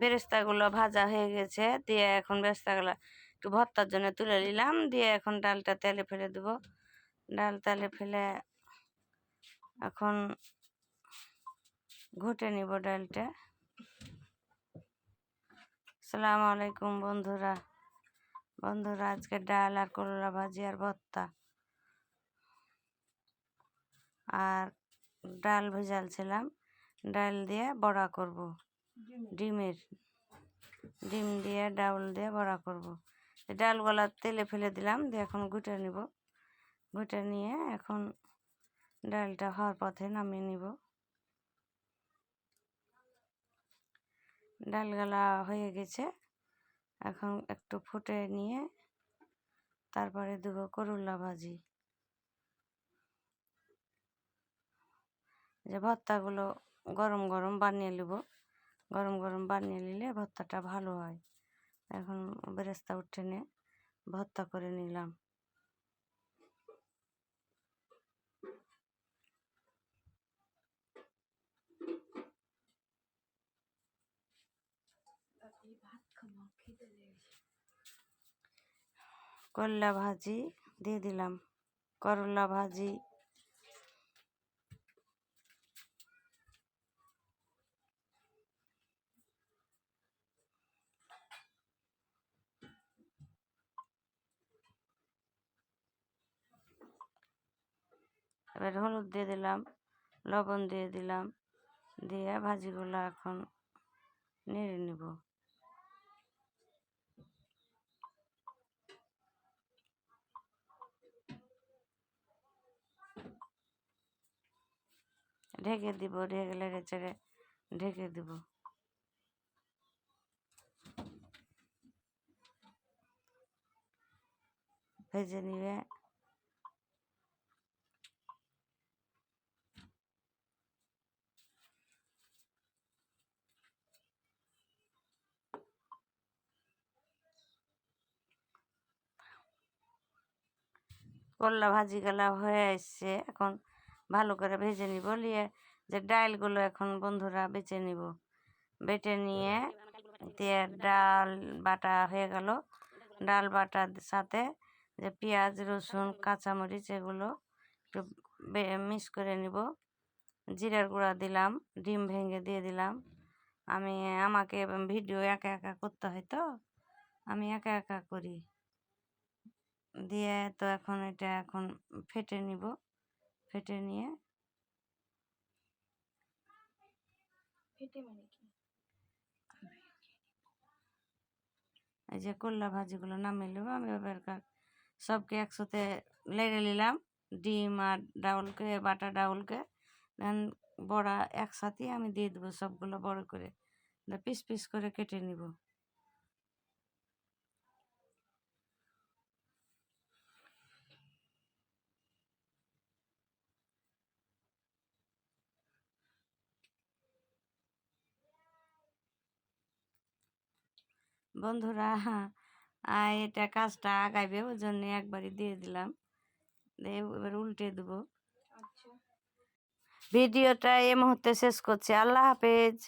বেরেস্তাগুলো ভাজা হয়ে গেছে, দিয়ে এখন বেরেস্তাগুলো একটু ভর্তার জন্য তুলে নিলাম, দিয়ে এখন ডালটা তেলে ফেলে দেবো। ডাল তেলে ফেলে এখন ঘুটে নিব ডালটা। সালাম আলাইকুম বন্ধুরা। বন্ধুরা, আজকে ডাল আর করলা ভাজি আর ভর্তা। আর ডাল ভেজালছিলাম, ডাল দিয়ে বড়া করব। ডিমের, ডিম দিয়ে, ডাউল দিয়ে বড়া করব। ডাল ডালগুলা তেলে ফেলে দিলাম, দিয়ে এখন গুটে নিব। গুটে নিয়ে এখন ডালটা হওয়ার পথে নামিয়ে নিব। ডালগালা হয়ে গেছে। এখন একটু ফুটে নিয়ে তারপরে দেবো করল্লা ভাজি। যে ভর্তাগুলো গরম গরম বানিয়ে নেব। গরম গরম বানিয়ে নিলে ভর্তাটা ভালো হয়। এখন বেরেস্তা উঠে নিয়ে ভর্তা করে নিলাম। করলা ভাজি দিয়ে দিলাম। করলা ভাজি এবার হলুদ দিয়ে দিলাম, লবণ দিয়ে দিলাম, দিয়ে ভাজিগুলো এখন নেড়ে নেব। ঢেকে দিব, ঢেকে লেড়ে চেড়ে ঢেকে দিব। ভেজে নিয়ে করলা ভাজি গেলা হয়ে এসছে এখন ভালো করে ভেজে নিব। নিয়ে যে ডালগুলো এখন বন্ধুরা বেছে নিব। বেটে নিয়ে দিয়ে ডাল বাটা হয়ে গেল। ডাল বাটার সাথে যে পেঁয়াজ, রসুন, কাঁচামরিচ এগুলো একটু মিক্স করে নিব। জিরার গুঁড়া দিলাম, ডিম ভেঙে দিয়ে দিলাম। আমি, আমাকে ভিডিও একা একা করতে হয় তো? আমি একা একা করি। দিয়ে তো এখন এটা এখন ফেটে নিব। ফেটে নিয়ে ফেটে মানে কি? এই যে করলা ভাজিগুলো নামিয়ে নেব। আমি এবার সবকে একসাথে লেড়ে নিলাম। ডিম আর ডাউলকে বাটা ডাউলকে দেন বড়া একসাথে আমি দিয়ে দেবো সবগুলো বড় করে। পিস পিস করে কেটে নিব। বন্ধুরা হ্যাঁ এটা কাজটা আগাইবে ওই জন্য একবারই দিয়ে দিলাম। দিয়ে এবার উল্টে দেবো। আচ্ছা। ভিডিওটা এই মুহূর্তে শেষ করছি। আল্লাহ হাফেজ।